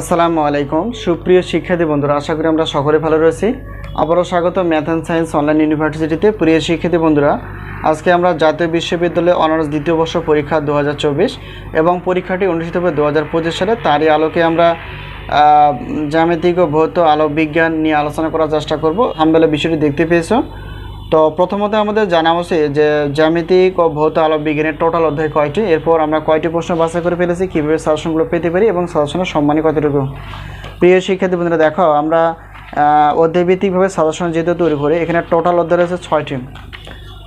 আসসালামু আলাইকুম। সুপ্রিয় শিক্ষার্থী বন্ধুরা, আশা করি আমরা সকলে ভালো রয়েছি। আবারও স্বাগত ম্যাথ অ্যান্ড সায়েন্স অনলাইন ইউনিভার্সিটিতে। প্রিয় শিক্ষার্থী বন্ধুরা, আজকে আমরা জাতীয় বিশ্ববিদ্যালয়ে অনার্স দ্বিতীয় বর্ষ পরীক্ষা দু হাজার চব্বিশ এবং পরীক্ষাটি অনুষ্ঠিত হবে দু হাজার পঁচিশ সালে। তারই আলোকে আমরা জ্যামিতিক ও ভৌত আলোক বিজ্ঞান নিয়ে আলোচনা করার চেষ্টা করব। হামবেলা বিষয়টি দেখতে পেয়েছ। তো প্রথমত আমাদের জানা উচিত যে জ্যামিতিক ও ভৌত আলোক বিজ্ঞানের টোটাল অধ্যায় কয়টি? এরপর আমরা কয়টি প্রশ্ন বাছাই করে ফেলেছি, কীভাবে সাজেশনগুলো পেতে পারি এবং সাজেশনের সম্মানী কতটুকু? প্রিয় শিক্ষার্থী বন্ধুরা, দেখো, আমরা অধ্যায়ভিত্তিকভাবে সাজেশন যেহেতু তৈরি করি, এখানে টোটাল অধ্যায় রয়েছে ছয়টি।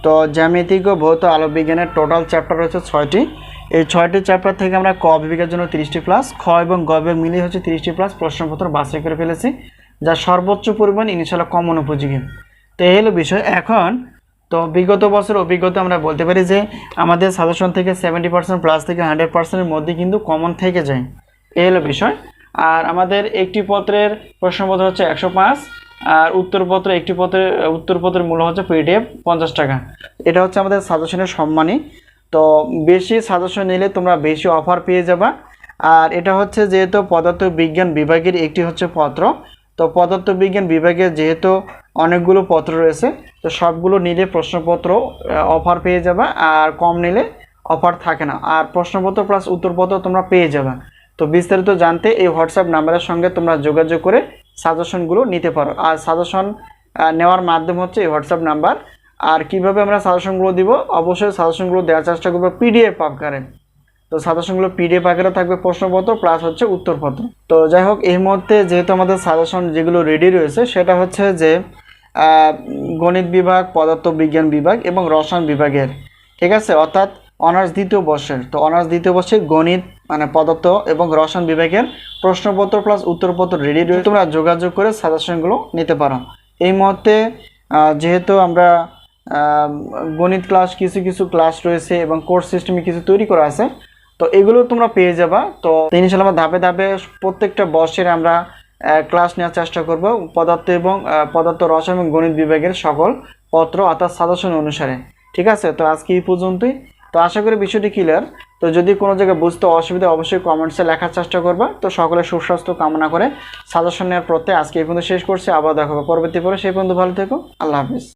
তো জ্যামিতিক ও ভৌত আলোক বিজ্ঞানের টোটাল চ্যাপ্টার রয়েছে ছয়টি। এই ছয়টি চ্যাপ্টার থেকে আমরা ক বিভাগের জন্য তিরিশটি প্লাস খ এবং গ বিভাগ মিলিয়ে হচ্ছে তিরিশটি প্লাস প্রশ্নপত্র বাছাই করে ফেলেছি, যা সর্বোচ্চ পরিমাণ ইনশাল্লাহ কমন উপযোগী। তো এই হলো বিষয় এখন, তো বিগত বছর অভিজ্ঞতা আমরা বলতে পারি যে আমাদের সাজেশন থেকে সেভেন্টি পার্সেন্ট প্লাস থেকে হান্ড্রেড পার্সেন্টের মধ্যে কিন্তু কমন থেকে যায়। এই হলো বিষয়। আর আমাদের একটি পত্রের প্রশ্নপত্র হচ্ছে একশো পাঁচ, আর উত্তরপত্র একটি পত্রের উত্তরপত্রের মূল্য হচ্ছে পিডিএফ পঞ্চাশ টাকা। এটা হচ্ছে আমাদের সাজেশনের সম্মানী। তো বেশি সাজেশন নিলে তোমরা বেশি অফার পেয়ে যাবা। আর এটা হচ্ছে যেহেতু পদার্থ বিজ্ঞান বিভাগের একটি হচ্ছে পত্র তো পদার্থবিজ্ঞান বিভাগে যেহেতু অনেকগুলো পত্র রয়েছে, তো সবগুলো নিলে প্রশ্নপত্র অফার পেয়ে যাবা আর কম নিলে অফার থাকে না। আর প্রশ্নপত্র প্লাস উত্তরপত্র তোমরা পেয়ে যাবে। তো বিস্তারিত জানতে এই হোয়াটসঅ্যাপ নাম্বারের সঙ্গে তোমরা যোগাযোগ করে সাজেশনগুলো নিতে পারো। আর সাজেশন নেওয়ার মাধ্যম হচ্ছে এই হোয়াটসঅ্যাপ নাম্বার। আর কীভাবে আমরা সাজেশনগুলো দিব? অবশ্যই সাজেশনগুলো দেওয়ার চেষ্টা করব পিডিএফ আকারে তো সাজেশনগুলো পিডিএফ আকারে থাকবে প্রশ্নপত্র প্লাস হচ্ছে উত্তরপত্র। তো যাই হোক, এই মুহূর্তে যেহেতু আমাদের সাজেশন যেগুলো রেডি রয়েছে, সেটা হচ্ছে যে গণিত বিভাগ পদার্থ বিজ্ঞান বিভাগ এবং রসায়ন বিভাগের, ঠিক আছে? অর্থাৎ অনার্স দ্বিতীয় বর্ষের। তো অনার্স দ্বিতীয় বর্ষে গণিত মানে পদার্থ এবং রসায়ন বিভাগের প্রশ্নপত্র প্লাস উত্তরপত্র রেডি রয়েছে। তোমরা যোগাযোগ করে সাজেশনগুলো নিতে পারো। এই মুহূর্তে যেহেতু আমরা গণিত ক্লাস কিছু কিছু ক্লাস রয়েছে এবং কোর্স সিস্টেমে কিছু তৈরি করা আছে তো এগুলো তোমরা পেয়ে যাবা। তো ইনশাল্লাহ ধাপে ধাপে প্রত্যেকটা বর্ষের আমরা ক্লাস নেওয়ার চেষ্টা করব। পদার্থ এবং পদার্থ, রসায়ন এবং গণিত বিভাগের সকল পত্র অর্থাৎ সাজেশন অনুসারে। ঠিক আছে? তো আজকে এই পর্যন্তই। তো আশা করি বিষয়টি ক্লিয়ার তো যদি কোনো জায়গায় বুঝতে অসুবিধা অবশ্যই কমেন্টসে লেখার চেষ্টা করবা। তো সকলের সুস্বাস্থ্য কামনা করে সাজেশন নেওয়ার প্রত্যয় আজকে এই পর্যন্ত শেষ করছি। আবার দেখাবো পরবর্তী পরে সেই পর্যন্ত ভালো থেকো। আল্লাহ হাফিজ।